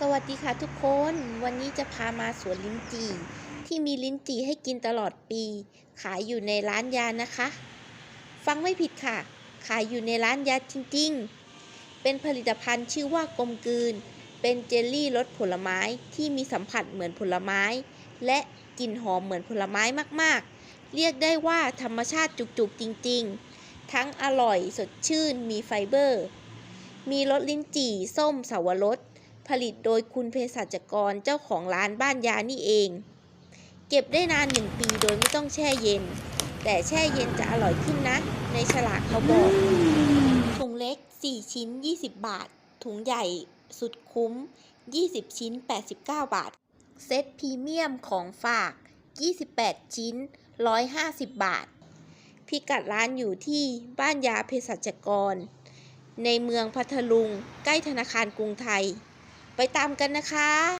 สวัสดีค่ะทุกคน วันนี้จะพามาสวนลิ้นจี่ ที่มีลิ้นจี่ให้กินตลอดปี ขายอยู่ในร้านยานะคะ ฟังไม่ผิดค่ะ ขายอยู่ในร้านยาจริงๆ เป็นผลิตภัณฑ์ชื่อว่ากลมกลืน เป็นเจลลี่รสผลไม้ที่มีสัมผัสเหมือนผลไม้ และกลิ่นหอมเหมือนผลไม้มากๆ เรียกได้ว่าธรรมชาติจุกๆจริงๆ ทั้งอร่อยสดชื่นมีไฟเบอร์ มีรสลิ้นจี่ ส้มสาวรส ผลิตโดยคุณเภสัชกรเจ้าของร้านบ้านยานี่เอง เก็บได้นานหนึ่งปีโดยไม่ต้องแช่เย็น แต่แช่เย็นจะอร่อยขึ้นนะ ในฉลากเขาบอก ถุงเล็ก 4 ชิ้น 20 บาท ถุงใหญ่สุดคุ้ม 20 ชิ้น 89 บาท เซตพรีเมียมของฝาก 28 ชิ้น 150 บาท พิกัดร้านอยู่ที่บ้านยาเภสัชกร ในเมืองพัทลุง ใกล้ธนาคารกรุงไทย ไปตามกันนะคะ